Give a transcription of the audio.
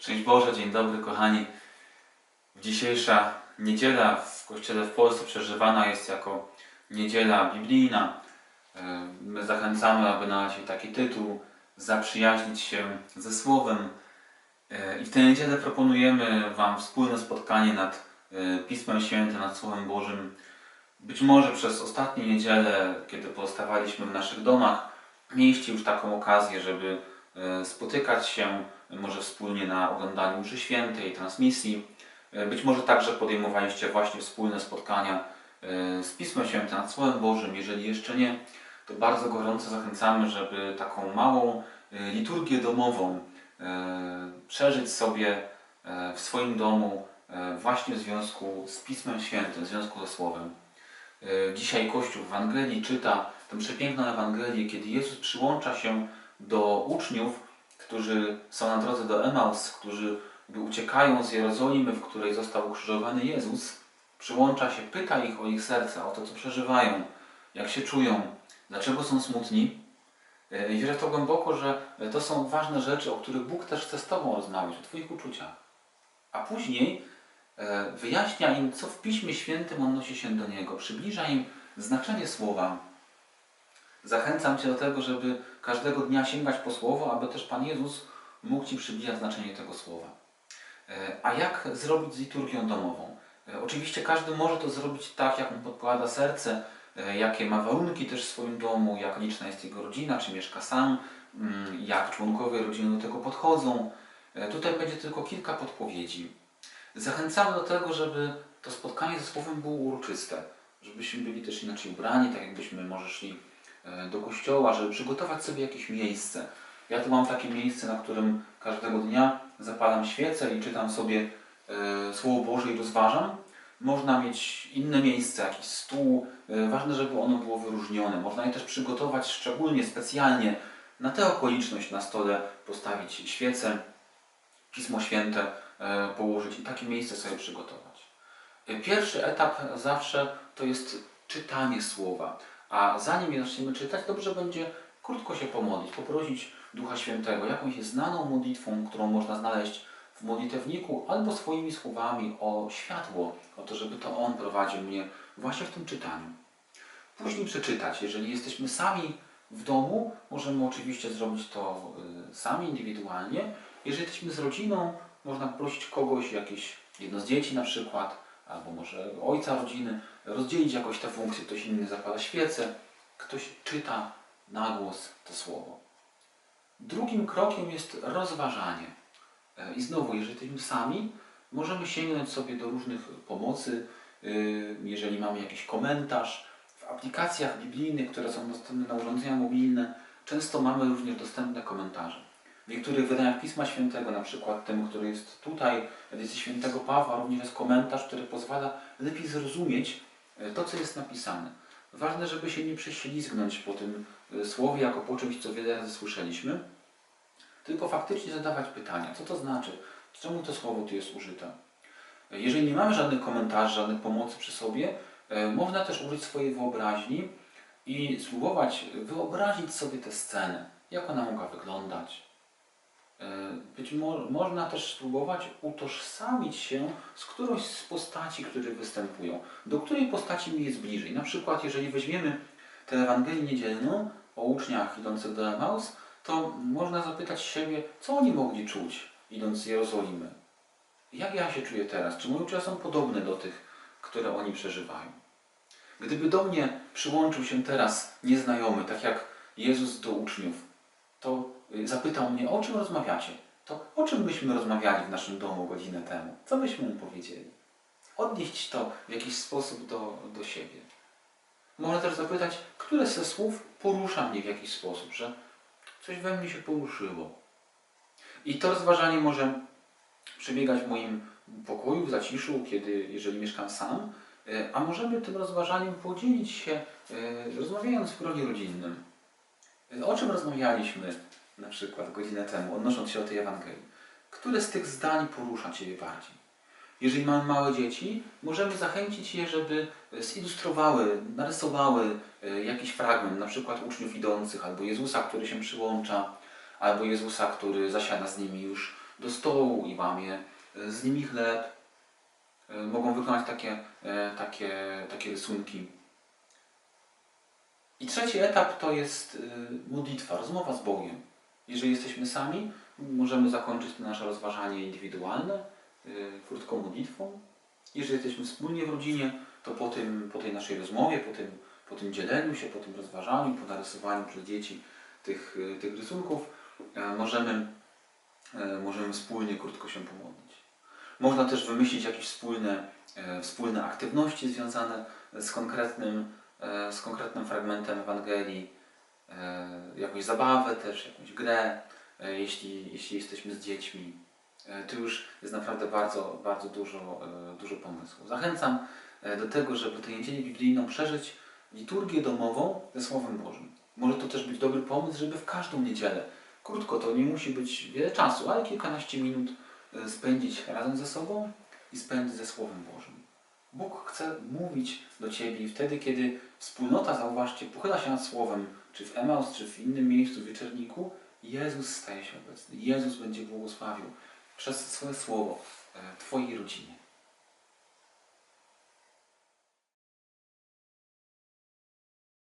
Szczęść Boże, dzień dobry kochani. Dzisiejsza niedziela w Kościele w Polsce przeżywana jest jako niedziela biblijna. E, My zachęcamy, aby na jej taki tytuł zaprzyjaźnić się ze Słowem. E, I w tę niedzielę proponujemy Wam wspólne spotkanie nad e, Pismem Świętym, nad Słowem Bożym. Być może przez ostatnie niedzielę, kiedy pozostawaliśmy w naszych domach, mieliście już taką okazję, żeby spotykać się może wspólnie na oglądaniu mszy świętej, transmisji. E, Być może także podejmowaliście właśnie wspólne spotkania e, z Pismem Świętym nad Słowem Bożym. Jeżeli jeszcze nie, to bardzo gorąco zachęcamy, żeby taką małą e, liturgię domową przeżyć sobie w swoim domu właśnie w związku z Pismem Świętym, w związku ze Słowem. Dzisiaj Kościół w Ewangelii czyta tę przepiękną Ewangelię, kiedy Jezus przyłącza się do uczniów, którzy są na drodze do Emaus, którzy uciekają z Jerozolimy, w której został ukrzyżowany Jezus. Przyłącza się, pyta ich o ich serca, o to, co przeżywają, jak się czują, dlaczego są smutni. E, I wierzę to głęboko, że to są ważne rzeczy, o których Bóg też chce z Tobą rozmawiać, o Twoich uczuciach. A później e, wyjaśnia im, co w Piśmie Świętym odnosi się do Niego, przybliża im znaczenie słowa. Zachęcam Cię do tego, żeby każdego dnia sięgać po słowo, aby też Pan Jezus mógł Ci przybliżać znaczenie tego słowa. E, A jak zrobić z liturgią domową? E, Oczywiście każdy może to zrobić tak, jak mu podpowiada serce, e, jakie ma warunki też w swoim domu, jak liczna jest jego rodzina, czy mieszka sam, mm, jak członkowie rodziny do tego podchodzą. Tutaj będzie tylko kilka podpowiedzi. Zachęcamy do tego, żeby to spotkanie ze Słowem było uroczyste, żebyśmy byli też inaczej ubrani, tak jakbyśmy może szli do kościoła, żeby przygotować sobie jakieś miejsce. Ja tu mam takie miejsce, na którym każdego dnia zapalam świecę i czytam sobie e, Słowo Boże i rozważam. Można mieć inne miejsce, jakiś stół. E, ważne, żeby ono było wyróżnione. Można je też przygotować szczególnie, specjalnie na tę okoliczność na stole postawić świecę, Pismo Święte e, położyć i takie miejsce sobie przygotować. E, Pierwszy etap zawsze to jest czytanie słowa. A zanim je zaczniemy czytać, dobrze będzie krótko się pomodlić, poprosić Ducha Świętego jakąś znaną modlitwą, którą można znaleźć w modlitewniku, albo swoimi słowami o światło, o to, żeby to On prowadził mnie właśnie w tym czytaniu. Później przeczytać. Jeżeli jesteśmy sami w domu, możemy oczywiście zrobić to y, sami, indywidualnie. Jeżeli jesteśmy z rodziną, można prosić kogoś, jakieś jedno z dzieci na przykład, albo może ojca rodziny, rozdzielić jakoś te funkcje. Ktoś inny zapala świecę, ktoś czyta na głos to słowo. Drugim krokiem jest rozważanie. E, I znowu, jeżeli jesteśmy sami, możemy sięgnąć sobie do różnych pomocy, y, jeżeli mamy jakiś komentarz. W aplikacjach biblijnych, które są dostępne na urządzenia mobilne, często mamy również dostępne komentarze. W niektórych wydaniach Pisma Świętego, na przykład tym, który jest tutaj, edycji Świętego Pawła, również jest komentarz, który pozwala lepiej zrozumieć e, to, co jest napisane. Ważne, żeby się nie prześlizgnąć po tym e, słowie, jako po czymś, co wiele razy słyszeliśmy, tylko faktycznie zadawać pytania. Co to znaczy? Czemu to słowo tu jest użyte? Jeżeli nie mamy żadnych komentarzy, żadnych pomocy przy sobie, e, można też użyć swojej wyobraźni i spróbować wyobrazić sobie tę scenę, jak ona mogła wyglądać. E, Być mo można też spróbować utożsamić się z którąś z postaci, które występują. Do której postaci mi jest bliżej. Na przykład, jeżeli weźmiemy tę Ewangelię niedzielną o uczniach idących do Emaus, to można zapytać siebie, co oni mogli czuć, idąc z Jerozolimy. Jak ja się czuję teraz? Czy moje uczucia są podobne do tych, które oni przeżywają? Gdyby do mnie przyłączył się teraz nieznajomy, tak jak Jezus do uczniów, to zapytał mnie, o czym rozmawiacie? To o czym byśmy rozmawiali w naszym domu godzinę temu? Co byśmy mu powiedzieli? Odnieść to w jakiś sposób do, do siebie. Można też zapytać, które ze słów porusza mnie w jakiś sposób, że coś we mnie się poruszyło. I to rozważanie może przebiegać w moim pokoju, w zaciszu, kiedy, jeżeli mieszkam sam, e, a możemy tym rozważaniem podzielić się, e, rozmawiając w gronie rodzinnym. E, O czym rozmawialiśmy na przykład godzinę temu, odnosząc się do tej Ewangelii? Które z tych zdań porusza Ciebie bardziej? Jeżeli mamy małe dzieci, możemy zachęcić je, żeby zilustrowały, narysowały e, jakiś fragment, na przykład uczniów idących, albo Jezusa, który się przyłącza, albo Jezusa, który zasiada z nimi już do stołu i łamie e, z nimi chleb. E, Mogą wykonać takie, takie, takie rysunki. I trzeci etap to jest modlitwa, rozmowa z Bogiem. Jeżeli jesteśmy sami, możemy zakończyć to nasze rozważanie indywidualne e, krótką modlitwą. Jeżeli jesteśmy wspólnie w rodzinie, to po, tym, po tej naszej rozmowie, po tym, po tym dzieleniu się, po tym rozważaniu, po narysowaniu przez dzieci tych, e, tych rysunków, e, możemy, możemy wspólnie krótko się pomodlić. Można też wymyślić jakieś wspólne, wspólne aktywności związane z konkretnym, z konkretnym fragmentem Ewangelii, jakąś zabawę też, jakąś grę, e, jeśli, jeśli jesteśmy z dziećmi. E, Tu już jest naprawdę bardzo, bardzo dużo, e, dużo pomysłów. Zachęcam e, do tego, żeby tę niedzielę biblijną przeżyć liturgię domową ze Słowem Bożym. Może to też być dobry pomysł, żeby w każdą niedzielę, krótko, to nie musi być wiele czasu, ale kilkanaście minut e, spędzić razem ze sobą i spędzić ze Słowem Bożym. Bóg chce mówić do Ciebie i wtedy, kiedy wspólnota, zauważcie, pochyla się nad Słowem, czy w Emaus, czy w innym miejscu, w wieczerniku, Jezus staje się obecny. Jezus będzie błogosławił przez swoje Słowo e, Twojej rodzinie.